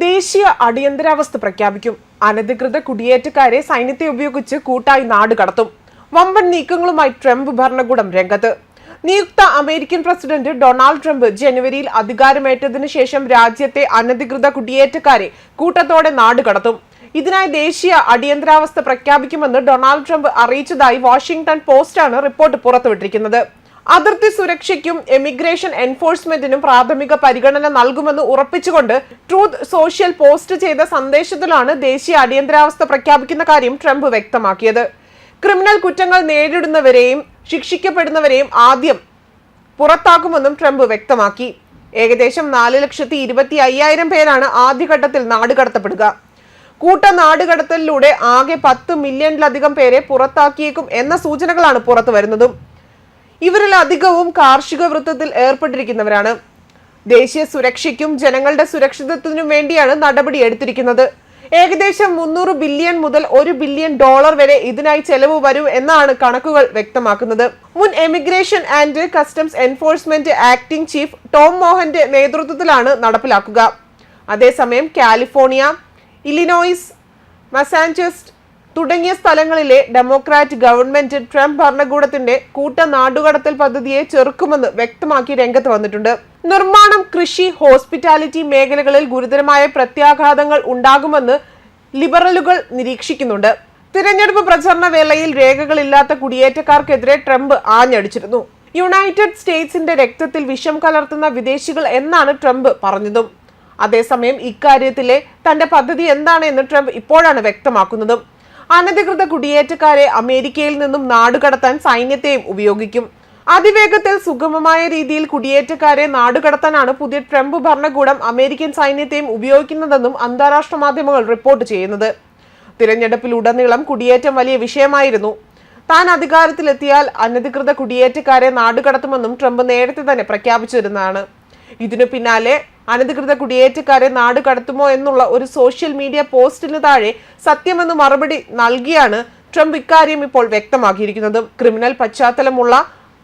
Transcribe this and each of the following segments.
ദേശീയ അടിയന്തരാവസ്ഥ പ്രഖ്യാപിക്കും. അനധികൃത കുടിയേറ്റക്കാരെ സൈന്യത്തെ ഉപയോഗിച്ച് കൂട്ടായി നാട് കടത്തും. വമ്പൻ നീക്കങ്ങളുമായി ട്രംപ് ഭരണകൂടം രംഗത്ത്. നിയുക്ത അമേരിക്കൻ പ്രസിഡന്റ് ഡൊണാൾഡ് ട്രംപ് ജനുവരിയിൽ അധികാരമേറ്റതിനു ശേഷം രാജ്യത്തെ അനധികൃത കുടിയേറ്റക്കാരെ കൂട്ടത്തോടെ നാട് കടത്തും. ഇതിനായി ദേശീയ അടിയന്തരാവസ്ഥ പ്രഖ്യാപിക്കുമെന്ന് ഡൊണാൾഡ് ട്രംപ് അറിയിച്ചതായി വാഷിംഗ്ടൺ പോസ്റ്റാണ് റിപ്പോർട്ട് പുറത്തുവിട്ടിരിക്കുന്നത്. അതിർത്തി സുരക്ഷയ്ക്കും എമിഗ്രേഷൻ എൻഫോഴ്സ്മെന്റിനും പ്രാഥമിക പരിഗണന നൽകുമെന്ന് ഉറപ്പിച്ചുകൊണ്ട് ട്രൂത്ത് സോഷ്യൽ പോസ്റ്റ് ചെയ്ത സന്ദേശത്തിലാണ് ദേശീയ അടിയന്തരാവസ്ഥ പ്രഖ്യാപിക്കുന്ന കാര്യം ട്രംപ് വ്യക്തമാക്കിയത്. ക്രിമിനൽ കുറ്റങ്ങൾ നേരിടുന്നവരെയും ശിക്ഷിക്കപ്പെടുന്നവരെയും ആദ്യം പുറത്താക്കുമെന്നും ട്രംപ് വ്യക്തമാക്കി. ഏകദേശം നാല് ലക്ഷത്തി ഇരുപത്തി അയ്യായിരം പേരാണ് ആദ്യഘട്ടത്തിൽ നാടുകടത്തപ്പെടുക കൂട്ട നാടുകടത്തലിലൂടെ ആകെ പത്ത് മില്യണിലധികം പേരെ പുറത്താക്കിയേക്കും എന്ന സൂചനകളാണ് പുറത്തു വരുന്നതും ഇവരിൽ അധികവും കാർഷിക വൃത്തത്തിൽ ഏർപ്പെട്ടിരിക്കുന്നവരാണ്. ദേശീയ സുരക്ഷയ്ക്കും ജനങ്ങളുടെ സുരക്ഷിതത്വത്തിനും വേണ്ടിയാണ് നടപടി എടുത്തിരിക്കുന്നത്. ഏകദേശം മുന്നൂറ് ബില്യൺ മുതൽ ഒരു ബില്യൺ ഡോളർ വരെ ഇതിനായി ചെലവ് വരും എന്നാണ് കണക്കുകൾ വ്യക്തമാക്കുന്നത്. മുൻ emigration and customs enforcement acting chief Tom മോഹന്റെ നേതൃത്വത്തിലാണ് നടപ്പിലാക്കുക. അതേസമയം കാലിഫോർണിയ ഇലിനോയിസ് മസാഞ്ചുസെറ്റ് തുടങ്ങിയ സ്ഥലങ്ങളിലെ ഡെമോക്രാറ്റ് ഗവൺമെന്റ് ട്രംപ് ഭരണകൂടത്തിന്റെ കൂട്ട നാടുകടത്തൽ പദ്ധതിയെ ചെറുക്കുമെന്ന് വ്യക്തമാക്കി രംഗത്ത് വന്നിട്ടുണ്ട്. നിർമ്മാണം കൃഷി ഹോസ്പിറ്റാലിറ്റി മേഖലകളിൽ ഗുരുതരമായ പ്രത്യാഘാതങ്ങൾ ഉണ്ടാകുമെന്ന് ലിബറലുകൾ നിരീക്ഷിക്കുന്നുണ്ട്. തിരഞ്ഞെടുപ്പ് പ്രചരണ വേളയിൽ രേഖകളില്ലാത്ത കുടിയേറ്റക്കാർക്കെതിരെ ട്രംപ് ആഞ്ഞടിച്ചിരുന്നു. യുണൈറ്റഡ് സ്റ്റേറ്റ്സിന്റെ രക്തത്തിൽ വിഷം കലർത്തുന്ന വിദേശികൾ എന്നാണ് ട്രംപ് പറഞ്ഞതും. അതേസമയം ഇക്കാര്യത്തിലെ തന്റെ പദ്ധതി എന്താണ് എന്ന് ട്രംപ് ഇപ്പോഴാണ് വ്യക്തമാക്കുന്നതും. അനധികൃത കുടിയേറ്റക്കാരെ അമേരിക്കയിൽ നിന്നും നാടുകടത്താൻ സൈന്യത്തെയും ഉപയോഗിക്കും. അതിവേഗത്തിൽ സുഗമമായ രീതിയിൽ കുടിയേറ്റക്കാരെ നാടുകടത്താനാണ് പുതിയ ട്രംപ് ഭരണകൂടം അമേരിക്കൻ സൈന്യത്തെയും ഉപയോഗിക്കുന്നതെന്നും അന്താരാഷ്ട്ര മാധ്യമങ്ങൾ റിപ്പോർട്ട് ചെയ്യുന്നത്. തിരഞ്ഞെടുപ്പിലുടനീളം കുടിയേറ്റം വലിയ വിഷയമായിരുന്നു. താൻ അധികാരത്തിലെത്തിയാൽ അനധികൃത കുടിയേറ്റക്കാരെ നാടുകടത്തുമെന്നും ട്രംപ് നേരത്തെ തന്നെ പ്രഖ്യാപിച്ചിരുന്നതാണ്. ഇതിനു പിന്നാലെ അനധികൃത കുടിയേറ്റക്കാരെ നാട് കടത്തുമോ എന്നുള്ള ഒരു സോഷ്യൽ മീഡിയ പോസ്റ്റിന് താഴെ സത്യമെന്ന് മറുപടി നൽകിയാണ് ട്രംപ് ഇക്കാര്യം ഇപ്പോൾ വ്യക്തമാക്കിയിരിക്കുന്നത്. ക്രിമിനൽ പശ്ചാത്തലമുള്ള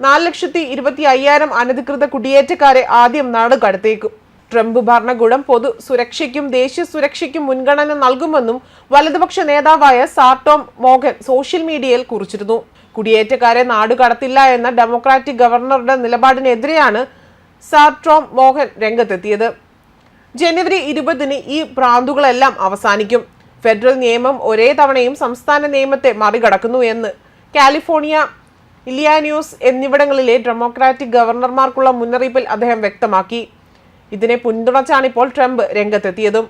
നാല് ലക്ഷത്തി ഇരുപത്തി അയ്യായിരം അനധികൃത കുടിയേറ്റക്കാരെ ആദ്യം നാട് കടത്തേക്കും. ട്രംപ് ഭരണകൂടം പൊതു സുരക്ഷയ്ക്കും ദേശീയ സുരക്ഷയ്ക്കും മുൻഗണന നൽകുമെന്നും വലതുപക്ഷ നേതാവായ സാർട്ടോം മോഹൻ സോഷ്യൽ മീഡിയയിൽ കുറിച്ചിരുന്നു. കുടിയേറ്റക്കാരെ നാട് കടത്തില്ല എന്ന ഡെമോക്രാറ്റിക് ഗവർണറുടെ നിലപാടിനെതിരെയാണ് സാർട്രോം മോഹൻ രംഗത്തെത്തിയത്. ജനുവരി ഇരുപതിന് ഈ ഭ്രാന്തുകളെല്ലാം അവസാനിക്കും. ഫെഡറൽ നിയമം ഒരേ തവണയും സംസ്ഥാന നിയമത്തെ മറികടക്കുന്നു എന്ന്. കാലിഫോർണിയ ഇലിയാന്യൂസ് എന്നിവിടങ്ങളിലെ ഡെമോക്രാറ്റിക് ഗവർണർമാർക്കുള്ള മുന്നറിയിപ്പിൽ അദ്ദേഹം വ്യക്തമാക്കി. ഇതിനെ പിന്തുണച്ചാണിപ്പോൾ ട്രംപ് രംഗത്തെത്തിയതും.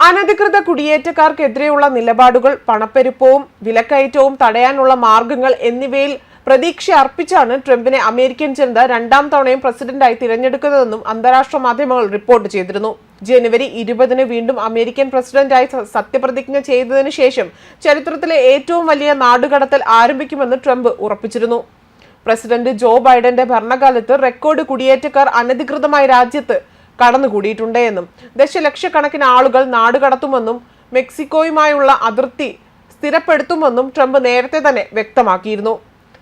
അനധികൃത കുടിയേറ്റക്കാർക്കെതിരെയുള്ള നിലപാടുകൾ പണപ്പെരുപ്പവും വിലക്കയറ്റവും തടയാനുള്ള മാർഗങ്ങൾ എന്നിവയിൽ പ്രതീക്ഷ അർപ്പിച്ചാണ് ട്രംപിനെ അമേരിക്കൻ ജനത രണ്ടാം തവണയും പ്രസിഡന്റായി തിരഞ്ഞെടുക്കുന്നതെന്നും അന്താരാഷ്ട്ര മാധ്യമങ്ങൾ റിപ്പോർട്ട് ചെയ്തിരുന്നു. ജനുവരി ഇരുപതിന് വീണ്ടും അമേരിക്കൻ പ്രസിഡന്റായി സത്യപ്രതിജ്ഞ ചെയ്തതിനു ശേഷം ചരിത്രത്തിലെ ഏറ്റവും വലിയ നാടുകടത്തൽ ആരംഭിക്കുമെന്ന് ട്രംപ് ഉറപ്പിച്ചിരുന്നു. പ്രസിഡന്റ് ജോ ബൈഡന്റെ ഭരണകാലത്ത് റെക്കോർഡ് കുടിയേറ്റക്കാർ അനധികൃതമായി രാജ്യത്ത് കടന്നുകൂടിയിട്ടുണ്ട് എന്നും ദശലക്ഷക്കണക്കിന് ആളുകൾ നാടുകടത്തുമെന്നും മെക്സിക്കോയുമായുള്ള അതിർത്തി സ്ഥിരപ്പെടുത്തുമെന്നും ട്രംപ് നേരത്തെ തന്നെ വ്യക്തമാക്കിയിരുന്നു.